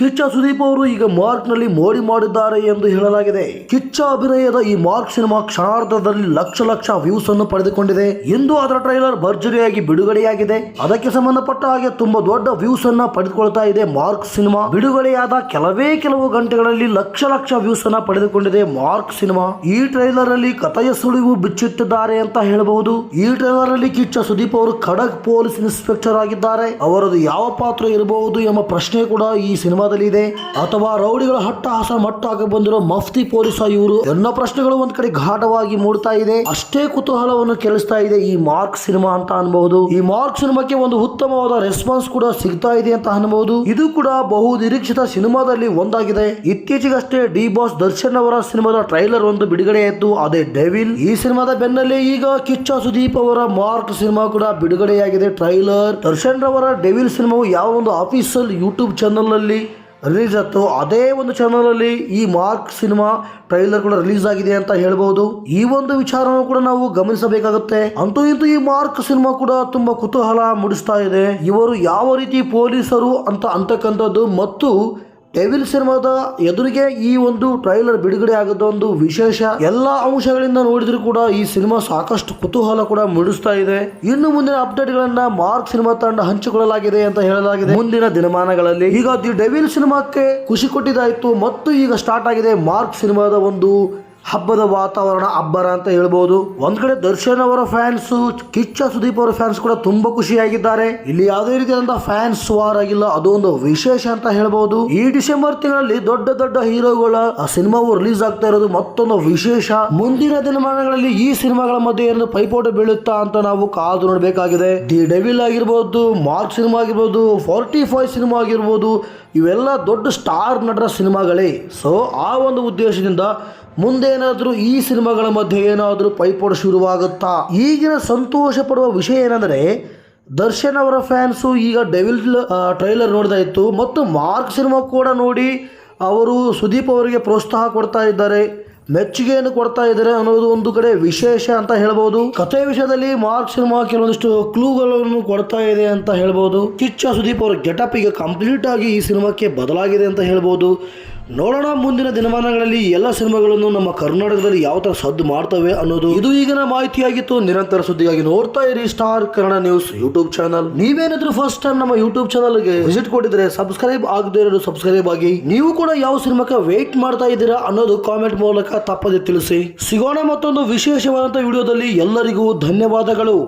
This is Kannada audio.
ಕಿಚ್ಚ ಸುದೀಪ್ ಅವರು ಈಗ ಮಾರ್ಕ್ನಲ್ಲಿ ಮೋಡಿ ಮಾಡಿದ್ದಾರೆ ಎಂದು ಹೇಳಲಾಗಿದೆ. ಕಿಚ್ಚ ಅಭಿನಯದ ಈ ಮಾರ್ಕ್ ಸಿನಿಮಾ ಕ್ಷಣಾರ್ಧದಲ್ಲಿ ಲಕ್ಷ ಲಕ್ಷ ವ್ಯೂಸ್ ಅನ್ನು ಪಡೆದುಕೊಂಡಿದೆ. ಇಂದು ಅದರ ಟ್ರೈಲರ್ ಭರ್ಜರಿಯಾಗಿ ಬಿಡುಗಡೆಯಾಗಿದೆ. ಅದಕ್ಕೆ ಸಂಬಂಧಪಟ್ಟ ಹಾಗೆ ತುಂಬಾ ದೊಡ್ಡ ವ್ಯೂಸ್ ಅನ್ನ ಪಡೆದುಕೊಳ್ತಾ ಇದೆ ಮಾರ್ಕ್ ಸಿನಿಮಾ. ಬಿಡುಗಡೆಯಾದ ಕೆಲವೇ ಕೆಲವು ಗಂಟೆಗಳಲ್ಲಿ ಲಕ್ಷ ಲಕ್ಷ ವ್ಯೂಸ್ ಅನ್ನ ಪಡೆದುಕೊಂಡಿದೆ ಮಾರ್ಕ್ ಸಿನಿಮಾ. ಈ ಟ್ರೈಲರ್ ಅಲ್ಲಿ ಕಥೆಯ ಸುಳಿವು ಬಿಚ್ಚಿಟ್ಟಿದ್ದಾರೆ ಅಂತ ಹೇಳಬಹುದು. ಈ ಟ್ರೈಲರ್ ಅಲ್ಲಿ ಕಿಚ್ಚ ಸುದೀಪ್ ಅವರು ಖಡಕ್ ಪೊಲೀಸ್ ಇನ್ಸ್ಪೆಕ್ಟರ್ ಆಗಿದ್ದಾರೆ. ಅವರದು ಯಾವ ಪಾತ್ರ ಇರಬಹುದು ಎಂಬ ಪ್ರಶ್ನೆ ಕೂಡ ಈ ಸಿನಿಮಾದಲ್ಲಿ ಇದೆ ಅಥವಾ ರೌಡಿಗಳ ಹಟ್ಟ ಹಾಸ ಮಟ್ಟ ಬಂದಿರೋ ಮಫ್ತಿ ಪೊಲೀಸ ಇವರು ಎನ್ನೋ ಪ್ರಶ್ನೆಗಳು ಒಂದ್ ಕಡೆ ಘಾಟವಾಗಿ ಮೂಡ್ತಾ ಇದೆ. ಅಷ್ಟೇ ಕುತೂಹಲವನ್ನು ಕೆಳಿಸ್ತಾ ಇದೆ ಈ ಮಾರ್ಕ್ ಸಿನಿಮಾ ಅಂತ ಅನ್ಬಹುದು. ಈ ಮಾರ್ಕ್ ಸಿನಿಮಾಕ್ಕೆ ಒಂದು ಉತ್ತಮವಾದ ರೆಸ್ಪಾನ್ಸ್ ಕೂಡ ಸಿಗ್ತಾ ಇದೆ ಅಂತ ಅನ್ಬಹುದು. ಇದು ಕೂಡ ಬಹು ನಿರೀಕ್ಷಿತ ಸಿನಿಮಾದಲ್ಲಿ ಒಂದಾಗಿದೆ. ಇತ್ತೀಚೆಗಷ್ಟೇ ಡಿ ಬಾಸ್ ದರ್ಶನ್ ಅವರ ಸಿನಿಮಾದ ಟ್ರೈಲರ್ ಒಂದು ಬಿಡುಗಡೆಯಾಯಿತು ಅದೇ ಡೆವಿಲ್. ಈ ಸಿನಿಮಾದ ಬೆನ್ನಲ್ಲೇ ಈಗ ಕಿಚ್ಚ ಸುದೀಪ್ ಅವರ ಮಾರ್ಕ್ ಸಿನಿಮಾ ಕೂಡ ಬಿಡುಗಡೆಯಾಗಿದೆ. ಟ್ರೈಲರ್. ದರ್ಶನ್ ರವರ ಡೆವಿಲ್ ಸಿನಿಮಾವು ಯಾವ ಒಂದು ಆಫೀಸಲ್ ಯೂಟ್ಯೂಬ್ ಚಾನಲ್ನಲ್ಲಿ ರಿಲೀಸ್ ಆಯ್ತು. ಅದೇ ಒಂದು ಚಾನಲಲ್ಲಿ ಈ ಮಾರ್ಕ್ ಸಿನಿಮಾ ಟ್ರೈಲರ್ ಕೂಡ ರಿಲೀಸ್ ಆಗಿದೆ ಅಂತ ಹೇಳ್ಬೋದು ಈ ಒಂದು ವಿಚಾರನೂ ಕೂಡ ನಾವು ಗಮನಿಸಬೇಕಾಗುತ್ತೆ. ಅಂತೂ ಇಂತೂ ಈ ಮಾರ್ಕ್ ಸಿನಿಮಾ ಕೂಡ ತುಂಬಾ ಕುತೂಹಲ ಮೂಡಿಸ್ತಾ ಇದೆ. ಇವರು ಯಾವ ರೀತಿ ಪೊಲೀಸರು ಅಂತ ಅಂತಕ್ಕಂಥದ್ದು ಮತ್ತು ಡೆವಿಲ್ ಸಿನಿಮಾದ ಎದುರಿಗೆ ಈ ಒಂದು ಟ್ರೈಲರ್ ಬಿಡುಗಡೆ ಆಗದ ಒಂದು ವಿಶೇಷ. ಎಲ್ಲಾ ಅಂಶಗಳಿಂದ ನೋಡಿದ್ರು ಕೂಡ ಈ ಸಿನಿಮಾ ಸಾಕಷ್ಟು ಕುತೂಹಲ ಕೂಡ ಮೂಡಿಸ್ತಾ ಇದೆ. ಇನ್ನು ಮುಂದಿನ ಅಪ್ಡೇಟ್ ಗಳನ್ನ ಮಾರ್ಕ್ ಸಿನಿಮಾ ತಂಡ ಹಂಚಿಕೊಳ್ಳಲಾಗಿದೆ ಅಂತ ಹೇಳಲಾಗಿದೆ. ಮುಂದಿನ ದಿನಮಾನಗಳಲ್ಲಿ ಈಗ ದಿ ಡೆವಿಲ್ ಸಿನಿಮಾಕ್ಕೆ ಖುಷಿ ಕೊಟ್ಟಿದ್ದಾಯಿತು ಮತ್ತು ಈಗ ಸ್ಟಾರ್ಟ್ ಆಗಿದೆ ಮಾರ್ಕ್ ಸಿನಿಮಾದ ಒಂದು ಹಬ್ಬದ ವಾತಾವರಣ ಅಬ್ಬರ ಅಂತ ಹೇಳ್ಬೋದು. ಒಂದ್ ಕಡೆ ದರ್ಶನ್ ಅವರ ಫ್ಯಾನ್ಸ್ ಕಿಚ್ಚ ಸುದೀಪ್ ಅವರ ಫ್ಯಾನ್ಸ್ ಕೂಡ ತುಂಬಾ ಖುಷಿಯಾಗಿದ್ದಾರೆ. ಇಲ್ಲಿ ಯಾವುದೇ ರೀತಿಯಾದಂತಹ ಫ್ಯಾನ್ಸ್ ವಾರ್ ಆಗಿಲ್ಲ ಅದೊಂದು ವಿಶೇಷ ಅಂತ ಹೇಳ್ಬೋದು. ಈ ಡಿಸೆಂಬರ್ ತಿಂಗಳಲ್ಲಿ ದೊಡ್ಡ ದೊಡ್ಡ ಹೀರೋಗಳ ಸಿನಿಮಾವು ರಿಲೀಸ್ ಆಗ್ತಾ ಇರೋದು ಮತ್ತೊಂದು ವಿಶೇಷ. ಮುಂದಿನ ದಿನಮಾನಗಳಲ್ಲಿ ಈ ಸಿನಿಮಾಗಳ ಮಧ್ಯೆ ಏನು ಪೈಪೋಟ ಬೀಳುತ್ತಾ ಅಂತ ನಾವು ಕಾದು ನೋಡಬೇಕಾಗಿದೆ. ದಿ ಡೆವಿಲ್ ಆಗಿರ್ಬೋದು, ಮಾರ್ಕ್ ಸಿನಿಮಾ ಆಗಿರ್ಬೋದು ಫೋರ್ಟಿ ಫೈವ್ ಸಿನಿಮಾ ಆಗಿರ್ಬೋದು, ಇವೆಲ್ಲ ದೊಡ್ಡ ಸ್ಟಾರ್ ನಟರ ಸಿನಿಮಾಗಳೇ. ಸೊ ಆ ಒಂದು ಉದ್ದೇಶದಿಂದ ಮುಂದೇನಾದರೂ ಈ ಸಿನಿಮಾಗಳ ಮಧ್ಯೆ ಏನಾದರೂ ಪೈಪೋಟಿ ಶುರುವಾಗುತ್ತಾ? ಈಗಿನ ಸಂತೋಷ ಪಡುವ ವಿಷಯ ಏನಂದರೆ, ದರ್ಶನ್ ಅವರ ಫ್ಯಾನ್ಸು ಈಗ ಡೆವಿಲ್ ಟ್ರೈಲರ್ ನೋಡ್ತಾ ಇತ್ತು. ಮತ್ತು ಮಾರ್ಕ್ ಸಿನಿಮಾ ಕೂಡ ನೋಡಿ ಅವರು ಸುದೀಪ್ ಅವರಿಗೆ ಪ್ರೋತ್ಸಾಹ ಕೊಡ್ತಾ ಇದ್ದಾರೆ, ಮೆಚ್ಚುಗೆಯನ್ನು ಕೊಡ್ತಾ ಇದ್ದಾರೆ ಅನ್ನೋದು ಒಂದು ಕಡೆ ವಿಶೇಷ ಅಂತ ಹೇಳ್ಬೋದು. ಕಥೆ ವಿಷಯದಲ್ಲಿ ಮಾರ್ಕ್ ಸಿನಿಮಾ ಕೆಲವೊಂದಿಷ್ಟು ಕ್ಲೂಗಳನ್ನು ಕೊಡ್ತಾ ಇದೆ ಅಂತ ಹೇಳ್ಬೋದು. ಕಿಚ್ಚ ಸುದೀಪ್ ಅವರ ಗೆಟಪ್ ಈಗ ಕಂಪ್ಲೀಟ್ ಆಗಿ ಈ ಸಿನಿಮಾಕ್ಕೆ ಬದಲಾಗಿದೆ ಅಂತ ಹೇಳ್ಬೋದು. ನೋಡೋಣ ಮುಂದಿನ ದಿನಮಾನಗಳಲ್ಲಿ ಎಲ್ಲ ಸಿನಿಮಾಗಳನ್ನು ನಮ್ಮ ಕರ್ನಾಟಕದಲ್ಲಿ ಯಾವ ತರ ಸದ್ದು ಮಾಡ್ತವೆ ಅನ್ನೋದು ಇದು ಈಗಿನ ಮಾಹಿತಿಯಾಗಿತ್ತು. ನಿರಂತರ ಸುದ್ದಿಗಾಗಿ ನೋಡ್ತಾ ಇರಿ star Kannada news YouTube channel. ನೀವೇನಾದ್ರೂ ಫಸ್ಟ್ ಟೈಮ್ ನಮ್ಮ ಯೂಟ್ಯೂಬ್ ಚಾನಲ್ಗೆ ವಿಸಿಟ್ ಕೊಟ್ಟಿದ್ರೆ ಸಬ್ಸ್ಕ್ರೈಬ್ ಆಗದೇ ಇರೋದು ಸಬ್ಸ್ಕ್ರೈಬ್ ಆಗಿ. ನೀವು ಕೂಡ ಯಾವ ಸಿನಿಮಾಕ್ಕೆ ವೇಟ್ ಮಾಡ್ತಾ ಇದ್ದೀರಾ ಅನ್ನೋದು ಕಾಮೆಂಟ್ ಮೂಲಕ ತಪ್ಪದೆ ತಿಳಿಸಿ. ಸಿಗೋಣ ಮತ್ತೊಂದು ವಿಶೇಷವಾದಂತಹ ವಿಡಿಯೋದಲ್ಲಿ ಎಲ್ಲರಿಗೂ ಧನ್ಯವಾದಗಳು.